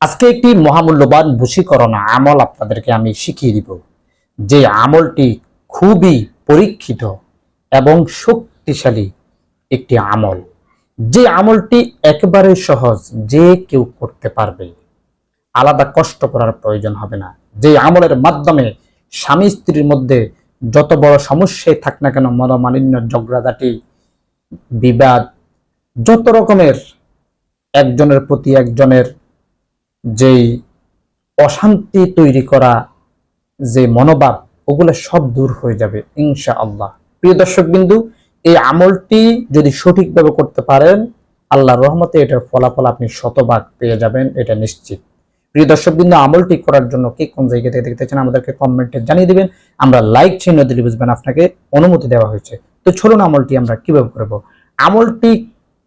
আজকে একটি মহামূল্যবান বশীকরণ আমল আপনাদেরকে আমি শিখিয়ে দিব। যে আমলটি খুবই পরীক্ষিত এবং শক্তিশালী একটি আমল। যে আমলটি একেবারে সহজ যে কেউ করতে পারবে। আলাদা কষ্ট করার প্রয়োজন হবে না। যে আমলের মাধ্যমে স্বামী স্ত্রীর মধ্যে যত বড় সমস্যাই থাক না কেন, মনোমালিন্য, ঝগড়াঝাটি, বিবাদ, যত রকমের একজনের প্রতি একজনের যেই অশান্তি তৈরি করা, যে মনোভাব, ওগুলো সব দূর হয়ে যাবে ইনশা আল্লাহ প্রিয় দর্শক বিন্দু এই আমলটি যদি সঠিকভাবে করতে পারেন, আল্লাহর রহমতে এটার ফলাফল আপনি শতভাগ পেয়ে যাবেন, এটা নিশ্চিত। প্রিয় দর্শক বিন্দু আমলটি করার জন্য কে কোন জায়গা থেকে দেখতে চান আমাদেরকে কমেন্টে জানিয়ে দিবেন। আমরা লাইক চিহ্ন দিলে বুঝবেন আপনাকে অনুমতি দেওয়া হয়েছে। তো চলুন আমলটি আমরা কীভাবে করব? আমলটি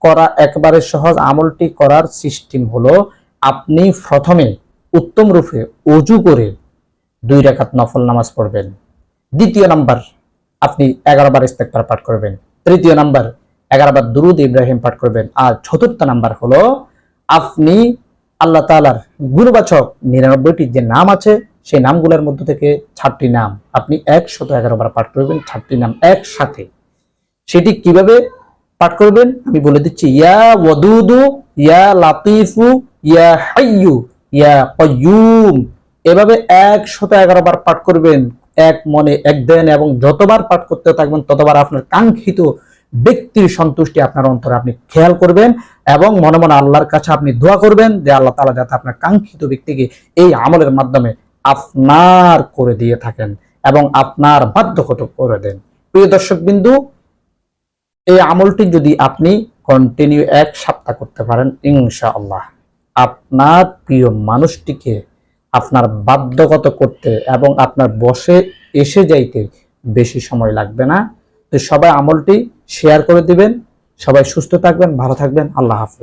করা একবারে সহজ। আমলটি করার সিস্টেম হলো আপনি প্রথমে উত্তম রূপে অজু করে দুই রেখাত নফল নামাজ পড়বেন। দ্বিতীয় নাম্বার আপনি এগারো বার ইস্তেকবার পাঠ করবেন। তৃতীয় নাম্বার এগারো বার দুরুদ ইব্রাহিম পাঠ করবেন। আর চতুর্থ নাম্বার হলো আপনি আল্লাহ তাআলার গুরুবাচক নিরানব্বইটি যে নাম আছে, সেই নামগুলোর মধ্যে থেকে ছাড়টি নাম আপনি একশত এগারো বার পাঠ করবেন ছাড়টি নাম একসাথে। সেটি কীভাবে পাঠ করবেন, আমি বলে দিচ্ছি, ইয়া ওয়াদুদু, ইয়া লাতিফু, ইয়া হাইয়ু, ইয়া কয়ুম এভাবে একশত এগারো বার পাঠ করবেন, এক মনে এক দেন, এবং যতবার পাঠ করতে থাকবেন, ততবার আপনার কাঙ্ক্ষিত ব্যক্তির সন্তুষ্টি আপনার অন্তরে আপনি খেয়াল করবেন, এবং মনে মনে আল্লাহর কাছে আপনি দোয়া করবেন, যে আল্লাহ তাআলা যাতে আপনার কাঙ্ক্ষিত ব্যক্তিকে এই আমলের মাধ্যমে আপনার করে দিয়ে থাকেন, এবং আপনার বাধ্যগত করে দেন। প্রিয় দর্শক বিন্দু এই আমলটি যদি আপনি কন্টিনিউ এক সপ্তাহ করতে পারেন, ইনশাআল্লাহ। আপনার প্রিয় মানুষটিকে আপনার বাধ্যগত করতে এবং আপনার বসে এসে যাইতে বেশি সময় লাগবে না। তো সবাই আমলটি শেয়ার করে দিবেন। সবাই সুস্থ থাকবেন, ভালো থাকবেন। আল্লাহ হাফেজ।